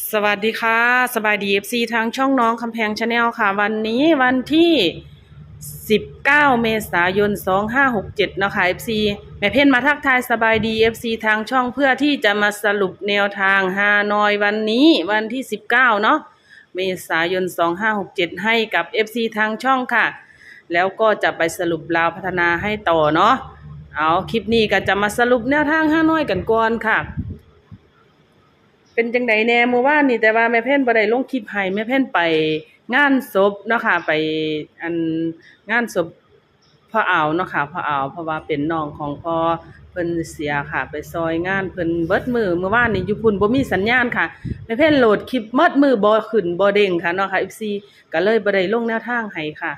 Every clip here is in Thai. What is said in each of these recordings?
สวัสดีค่ะ สบายดีเอฟซีทางช่องน้องคำแพงชาแนลค่ะ วันนี้วันที่ 19 เมษายน 2567เนาะค่ะ FC แม่เพ่นมาทักทายสบายดี FC ทางช่องเพื่อที่จะมาสรุปแนวทางฮานอยวันนี้วันที่ 19 เนาะเมษายน 2567 ให้กับ FC ทางช่องค่ะ แล้วก็จะไปสรุปลาวพัฒนาให้ต่อเนาะเอาคลิปนี้ก็จะมาสรุปแนวทางฮานอยกันก่อนค่ะ เป็นจังไดแน่เมื่อวานนี่แต่ว่าแม่เพ่นบ่ได้ลงคลิปให้แม่เพ่นไปงานศพเนาะค่ะไปอันงานศพพ่ออ่าวเนาะค่ะพ่ออ่าวเพราะว่าเป็นน้องของพ่อเพิ่นเสียค่ะ ไปซอยงานเพิ่นเบิดมือเมื่อวานนี่อยู่พุ่นบ่มีสัญญาณค่ะแม่เพ่นโหลดคลิปเมิดมือบ่ขึ้นบ่เด้งค่ะเนาะค่ะ FC ก็เลยบ่ได้ลงแนวทางให้ค่ะ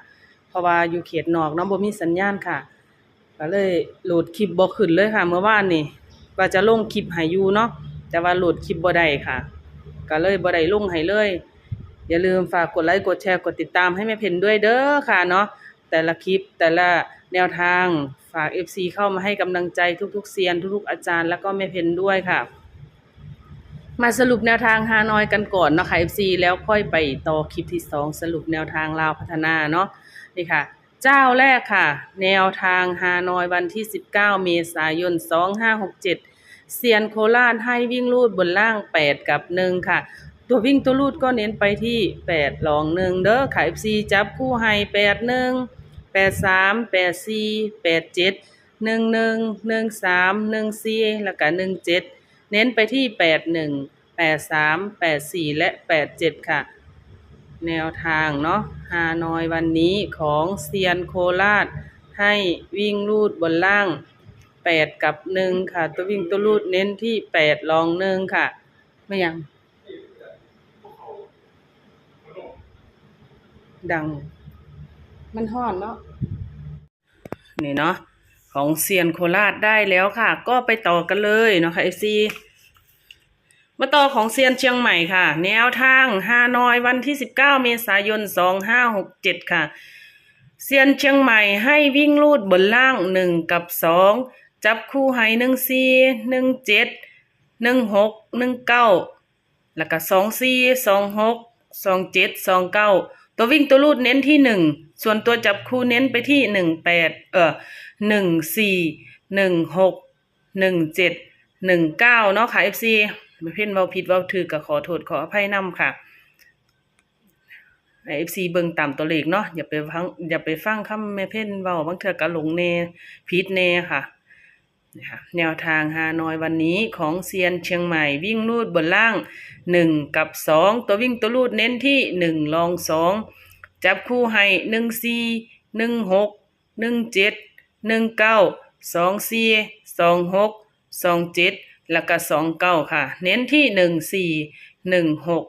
เพราะว่าอยู่เขตนอกเนาะบ่มีสัญญาณค่ะก็เลยโหลดคลิปบ่ขึ้นเลยค่ะ เมื่อวานนี่ว่าจะลงคลิปให้อยู่เนาะ แต่ว่าโหลดคลิปบ่ได้ค่ะ ก็เลยบ่ได้ลงให้เลย อย่าลืมฝากกดไลค์กดแชร์กดติดตามให้แม่เพนด้วยเด้อค่ะเนาะแต่ละคลิปแต่ละแนวทางฝาก FC เข้ามาให้กำลังใจทุกๆเซียนทุกๆอาจารย์แล้วก็แม่เพนด้วยค่ะ มาสรุปแนวทางฮานอยกันก่อนเนาะค่ะ FC แล้วค่อยไปต่อคลิปที่ 2 สรุปแนวทางลาวพัฒนาเนาะนี่ค่ะ เจ้าแรกค่ะ แนวทางฮานอยวันที่ 19 เมษายน 2567 เซียนโคราชให้วิ่งลูดบนล่าง 8 กับ 1 ค่ะ ตัววิ่งตัวลูดก็เน้นไปที่ 8 ลอง 1 เด้อค่ะ FC จับคู่ให้ 8 1 8 3 8 4 8 7 1 1 1 3 1 4 แล้วก็1 7 เน้นไปที่ 8 1 8 3 8 4 และ 8 7 ค่ะ แนวทางเนาะฮานอยวันนี้ของเซียนโคราชให้วิ่งลูดบนล่าง แปดกับหนึ่งค่ะ ตัววิ่งตัวลูดเน้นที่แปดลองหนึ่งค่ะ ไม่ยัง ดัง มันห่อนเนาะนี่เนาะของเซียนโคราชได้แล้วค่ะ ก็ไปต่อกันเลยเนาะค่ะเอซีมาต่อของเซียนเชียงใหม่ค่ะ แนวทางฮานอยวันที่ 19 เมษายน 2567 ค่ะ เซียนเชียงใหม่ให้วิ่งลูดบนล่างหนึ่งกับสอง จับคู่ให้หนึ่งสี่หนึ่งเจ็ดหนึ่งหกหนึ่งเก้าแล้วก็สองสี่สองหกสองเจ็ดสองเก้าตัววิ่งตัวลูดเน้นที่หนึ่งส่วนตัวจับคู่เน้นไปที่หนึ่งแปดเออหนึ่งสี่หนึ่งหกหนึ่งเจ็ดหนึ่งเก้าเนาะค่ะ FC ไม่เพ่นเว้าผิดเว้าถือก็ขอโทษขออภัยนำค่ะใน FC เบิ่งตามตัวเลขเนาะอย่าไปฟังอย่าไปฟังคำแม่เพ่นเว้าบางเทื่อก็หลงแน่ผิดแน่ค่ะ นี่ค่ะแนวทางฮานอยวันนี้ของเซียนเชียงใหม่วิ่งลูดบนล่างหนึ่งกับสองตัววิ่งตัวลูดเน้นที่หนึ่งลองสองจับคู่ให้หนึ่งสี่หนึ่งหกหนึ่งเจ็ดหนึ่งเก้าสองสี่สองหกสองเจ็ดแล้วก็สองเก้าค่ะ เน้นที่หนึ่งสี่หนึ่งหก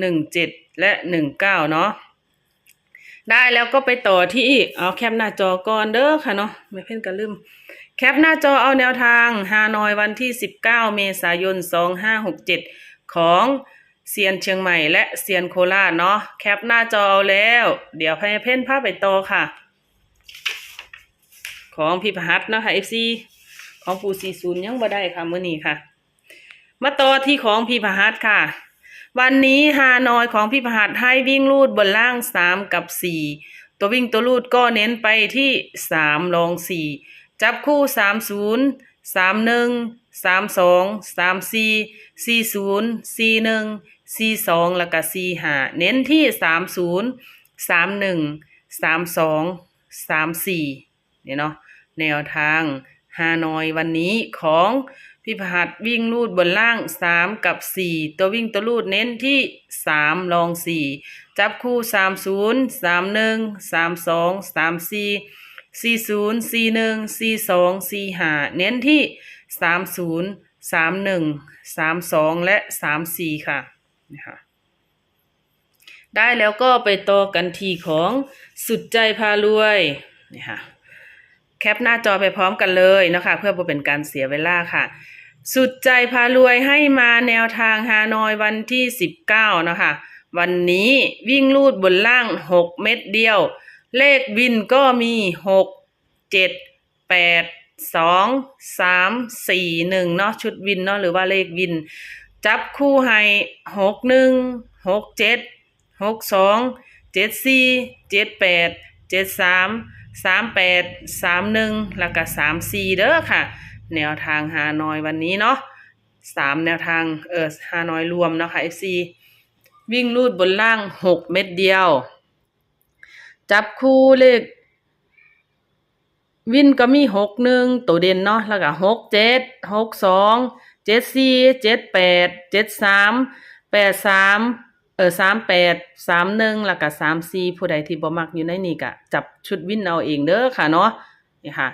หนึ่งเจ็ดและหนึ่งเก้าเนาะได้แล้วก็ไปต่อที่เอาแคปหน้าจอก่อนเด้อค่ะเนาะไม่เพ่นกันลืม แคปหน้าจอเอาแนวทางฮานอยวันที่ 19 เมษายน 2567 ของเซียนเชียงใหม่และเซียนโคราชเนาะแคปหน้าจอเอาแล้ว เดี๋ยวให้เพ่นภาพไปต่อค่ะ ของพี่พหัสเนาะค่ะ FC ของปู40ยังบ่ได้ค่ะเมื้อนี้ค่ะ มาต่อที่ของพี่พหัสค่ะ วันนี้ฮานอยของพี่พหัสให้วิ่งลูดบนล่างสามกับสี่ตัววิ่งตัวลูดก็เน้นไปที่สามลองสี่ จับคู่สามศูนย์สามหนึ่งสามสองสามสี่สี่ศูนย์สี่หนึ่งสี่สองแล้วก็สี่ห้าเน้นที่สามศูนย์สามหนึ่งสามสองสามสี่เนี่ยเนาะแนวทางฮานอยวันนี้ของพี่พหัสวิ่งลูดบนล่างสามกับสี่ตัววิ่งตัวลูดเน้นที่สามลองสี่จับคู่สามศูนย์สามหนึ่งสามสองสามสี่ สี่ศูนย์สี่หนึ่งสี่สองสี่ห้าเน้นที่สามศูนย์สามหนึ่งสามสองและสามสี่ค่ะนะคะได้แล้วก็ไปต่อกันทีของสุดใจพารวยนี่ค่ะแคปหน้าจอไปพร้อมกันเลยนะคะเพื่อบ่เป็นการเสียเวลาค่ะ สุดใจพารวยให้มาแนวทางฮานอยวันที่ 19 นะคะ วันนี้วิ่งลูดบนล่าง 6 เม็ดเดียว เลขวินก็มี6 7 8 2 3 4 1เนาะชุดวินเนาะหรือว่าเลขวิน จับคู่ให้หกหนึ่งหกเจ็ดหกสองเจ็ดสี่เจ็ดแปดเจ็ดสามสามแปดสามหนึ่งแล้วก็สามสี่เด้อค่ะ แนวทางฮานอยวันนี้เนาะสามแนวทางเออฮานอยรวมเนาะค่ะ FC วิ่งลูดบนล่างหกเม็ดเดียว จับคู่เลข วินก็มีหกหนึ่งตัวเด่นเนาะแล้วก็หกเจ็ดหกสองเจ็ดสี่เจ็ดแปดเจ็ดสามแปดสามเออสามแปดสามหนึ่งแล้วก็สามสี่ผู้ใดที่บ่มักอยู่ในนี่ก็จับชุดวินเอาเองเด้อค่ะเนาะนี่ค่ะ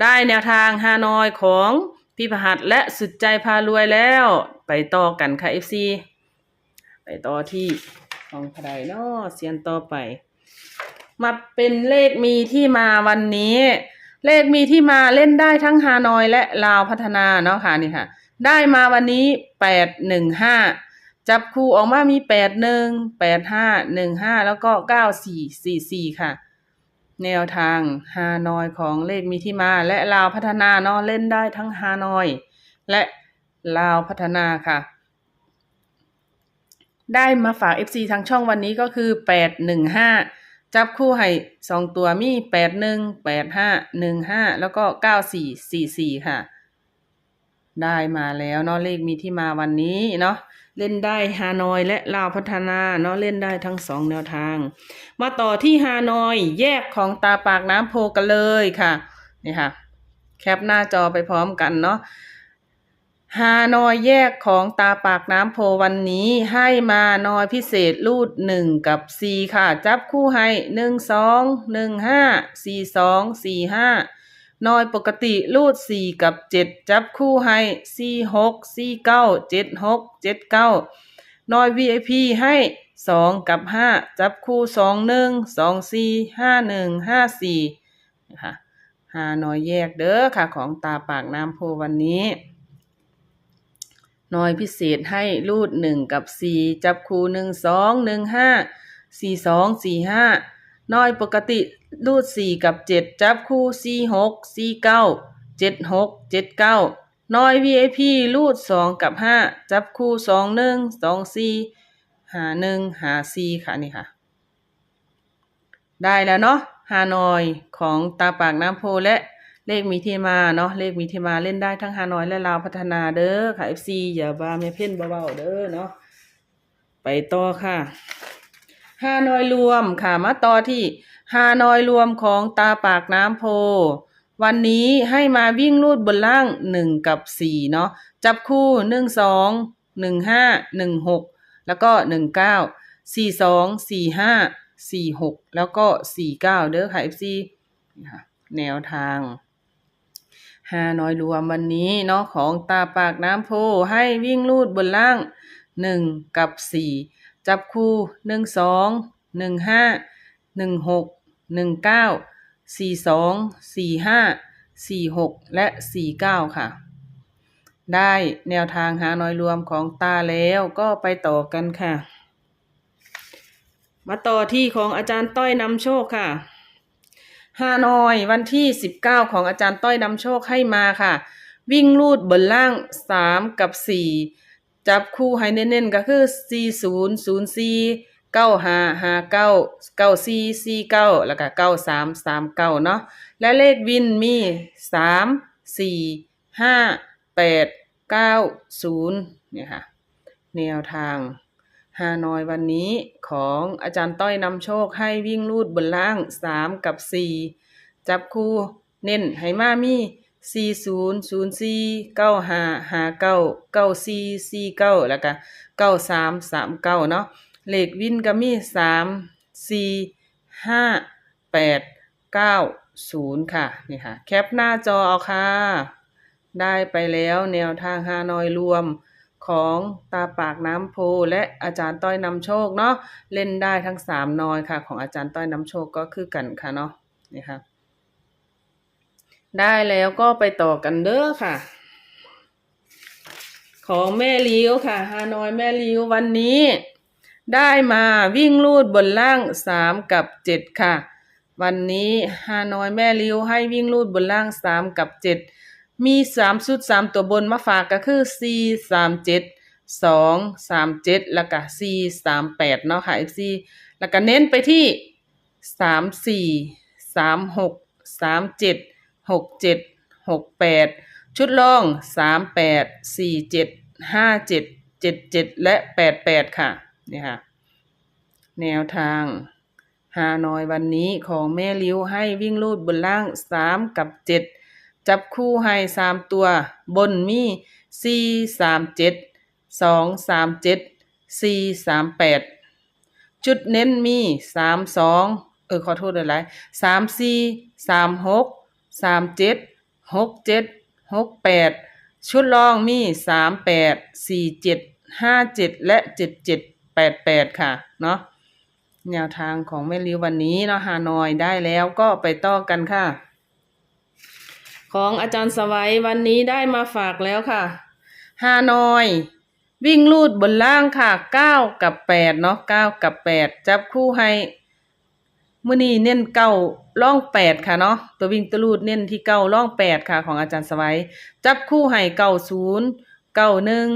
ได้แนวทางฮานอยของพี่พหัสและสุดใจพารวยแล้ว ไปต่อกันค่ะ FC ไปต่อที่ของใครเนาะเสียนต่อไป มาเป็นเลขมีที่มาวันนี้ เลขมีที่มาเล่นได้ทั้งฮานอยและลาวพัฒนาเนาะค่ะนี่ค่ะ ได้มาวันนี้แปดหนึ่งห้าจับคู่ออกมามีแปดหนึ่งแปดห้าหนึ่งห้าแล้วก็เก้าสี่สี่สี่ค่ะ แนวทางฮานอยของเลขมีที่มา และลาวพัฒนาเนาะเล่นได้ทั้งฮานอย และลาวพัฒนาค่ะ ได้มาฝาก FC ทางช่องวันนี้ก็คือแปดหนึ่งห้า จับคู่ให้สองตัวมีแปดหนึ่งแปดห้าหนึ่งห้าแล้วก็เก้าสี่สี่สี่ค่ะ ได้มาแล้วเนาะเลขมีที่มาวันนี้เนาะเล่นได้ฮานอยและลาวพัฒนาเนาะเล่นได้ทั้งสองแนวทาง มาต่อที่ฮานอยแยกของตาปากน้ำโพกันเลยค่ะนี่ค่ะ แคปหน้าจอไปพร้อมกันเนาะ ฮานอยแยกของตาปากน้ำโพวันนี้ให้มานอยพิเศษรูดหนึ่งกับสี่ค่ะ จับคู่ให้หนึ่งสองหนึ่งห้าสี่สองสี่ห้านอยปกติรูดสี่กับเจ็ดจับคู่ให้สี่หกสี่เก้าเจ็ดหกเจ็ดเก้านอย VIP ให้สองกับห้าจับคู่สองหนึ่งสองสี่ห้าหนึ่งห้าสี่นะคะหาหน่อยแยกเด้อค่ะของตาปากน้ำโพวันนี้ หน่อยพิเศษให้รูดหนึ่งกับสี่จับคู่หนึ่งสองหนึ่งห้าสี่สองสี่ห้าน้อยปกติรูดสี่กับเจ็ดจับคู่สี่หกสี่เก้าเจ็ดหกเจ็ดเก้าน้อย VIP รูดสองกับห้าจับคู่สองหนึ่งสองสี่หาหนึ่งหาสี่ค่ะนี่ค่ะ ได้แล้วเนาะฮานอยของตาปากน้ำโพและ เลขมีที่มาเนาะเลขมีที่มาเล่นได้ทั้งฮานอยและลาวพัฒนาเด้อค่ะ FC อย่าบ้าไม่เพ่นเบาๆเด้อเนาะไปต่อค่ะฮานอยรวมค่ะมาต่อที่ฮานอยรวมของตาปากน้ำโพ วันนี้ให้มาวิ่งลูดบนล่างหนึ่งกับสี่เนาะจับคู่หนึ่งสองหนึ่งห้าหนึ่งหกแล้วก็หนึ่งเก้าสี่สองสี่ห้าสี่หกแล้วก็สี่เก้าเด้อค่ะ FC แนวทาง ฮานอยรวมวันนี้เนาะของตาปากน้ำโพให้วิ่งลูดบนล่างหนึ่งกับสี่จับคู่หนึ่งสองหนึ่งห้าหนึ่งหกหนึ่งเก้าสี่สองสี่ห้าสี่หกและสี่เก้าค่ะ ได้แนวทางหาน้อยรวมของตาแล้วก็ไปต่อกันค่ะ มาต่อที่ของอาจารย์ต้อยนำโชคค่ะ ฮานอยวันที่สิบเก้าของอาจารย์ต้อยนำโชคให้มาค่ะ วิ่งลูดบนล่างสามกับสี่จับคู่ให้เน้นๆก็คือสี่ศูนย์ศูนย์สี่เก้าห้าห้าเก้าเก้าสี่สี่เก้าแล้วก็เก้าสามสามเก้าเนาะและเลขวินมีสามสี่ห้าแปดเก้าศูนย์เนี่ยค่ะ แนวทาง ฮานอยวันนี้ของอาจารย์ต้อยนำโชคให้วิ่งลูดบนล่างสามกับสี่จับคู่เน้นให้มามี่สี่ศูนย์ศูนย์สี่เก้าห้าห้าเก้าเก้าสี่สี่เก้าแล้วก็เก้าสามสามเก้าเนาะเลขวินก็มีสามสี่ห้าแปดเก้าศูนย์ค่ะนี่ค่ะ แคปหน้าจอเอาค่ะ ได้ไปแล้วแนวทางฮานอยรวม ของตาปากน้ำโพและอาจารย์ต้อยนำโชคเนาะเล่นได้ทั้งสามนอยค่ะ ของอาจารย์ต้อยนำโชคก็คือกันค่ะเนาะนี่ค่ะ ได้แล้วก็ไปต่อกันเด้อค่ะ ของแม่ลิ้วค่ะฮานอยแม่ลิ้ววันนี้ ได้มาวิ่งลูดบนล่างสามกับเจ็ดค่ะ วันนี้ฮานอยแม่ลิ้วให้วิ่งลูดบนล่างสามกับเจ็ด มีสามชุดสามตัวบนมาฝากก็คือสี่สามเจ็ดสองสามเจ็ดแล้วก็สี่สามแปดเนาะค่ะ FC แล้วก็เน้นไปที่สามสี่สามหกสามเจ็ดหกเจ็ดหกแปดชุดรองสามแปดสี่เจ็ดห้าเจ็ดเจ็ดเจ็ดและแปดแปดค่ะนี่ค่ะ แนวทางฮานอยวันนี้ของแม่ลิ้วให้วิ่งลูดบนล่างสามกับเจ็ด จับคู่ให้สามตัว บนมีสี่สามเจ็ดสองสามเจ็ดสี่สามแปดจุดเน้นมีสามสองเออขอโทษเลยหลายสามสี่สามหกสามเจ็ดหกเจ็ดหกแปดชุดรองมีสามแปดสี่เจ็ดห้าเจ็ดและเจ็ดเจ็ดแปดแปดค่ะ เนาะแนวทางของแม่ลิววันนี้เนาะฮานอยได้แล้วก็ไปต่อกันค่ะ ของอาจารย์สวัยวันนี้ได้มาฝากแล้วค่ะฮานอย วิ่งลูดบนล่างค่ะเก้ากับแปดเนาะเก้ากับแปดจับคู่ให้มื่อนี้เน้นเก้าล่องแปดค่ะเนาะตัววิ่งตัวลูดเน้นที่เก้าล่องแปดค่ะ ของอาจารย์สวัยจับคู่ให้เก้าศูนย์เก้าหนึ่ง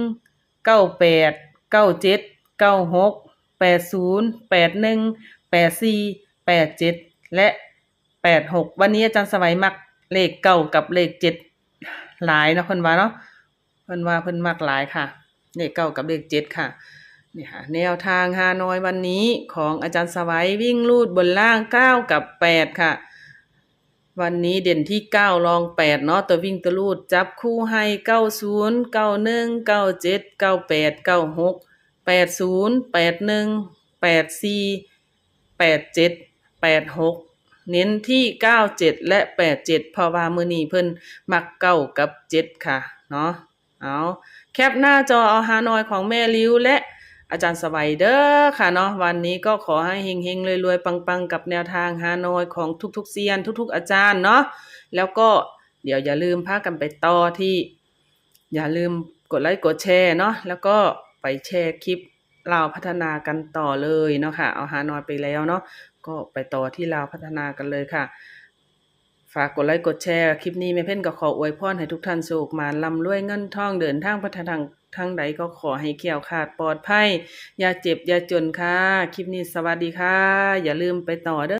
เก้าแปดเก้าเจ็ดเก้าหกแปดศูนย์แปดหนึ่งแปดสี่แปดเจ็ดและแปดหกวันนี้อาจารย์สวัยมัก เลขเก้ากับเลขเจ็ดหลายนะเพิ่นว่าเนาะเพิ่นว่าเพิ่นมักหลายค่ะ เลขเก้ากับเลขเจ็ดค่ะนี่ค่ะแนวทางฮานอยวันนี้ของอาจารย์สวัยวิ่งลูดบนล่างเก้ากับแปดค่ะ วันนี้เด่นที่เก้ารองแปดเนาะตัววิ่งตัวลูดจับคู่ให้เก้าศูนย์เก้าหนึ่งเก้าเจ็ดเก้าแปดเก้าหกแปดศูนย์แปดหนึ่งแปดสี่แปดเจ็ดแปดหก เน้นที่เก้าเจ็ดและแปดเจ็ดพราะว่ามือนี้เพิ่นมักเก้ากับเจ็ดค่ะ เนาะเอาแคปหน้าจอเอาฮานอยของแม่ลิ้วและอาจารย์สวัยเด้อค่ะเนาะวันนี้ก็ขอให้เฮงๆรวยๆปังๆ กับแนวทางฮานอยของทุกๆเซียน ทุกๆอาจารย์เนาะแล้วก็เดี๋ยวอย่าลืมพากันไปต่อที่ อย่าลืมกดไลค์กดแชร์เนาะแล้วก็ไปแชร์คลิปเราพัฒนากันต่อเลยเนาะค่ะเอาหานอยไปแล้วเนาะ ก็ไปต่อที่เราวพัฒนากันเลยค่ะ ฝากกดไลค์กดแชร์คลิปนี้แม่เพ่นก็ขออวยพรให้ทุกท่านสุขมาลำรวยเงินทองเดินทางพัฒนาทางใดก็ขอให้เขี่ยวขาดปลอดภัยอย่าเจ็บอย่าจนค่ะ คลิปนี้สวัสดีค่ะ อย่าลืมไปต่อเด้อ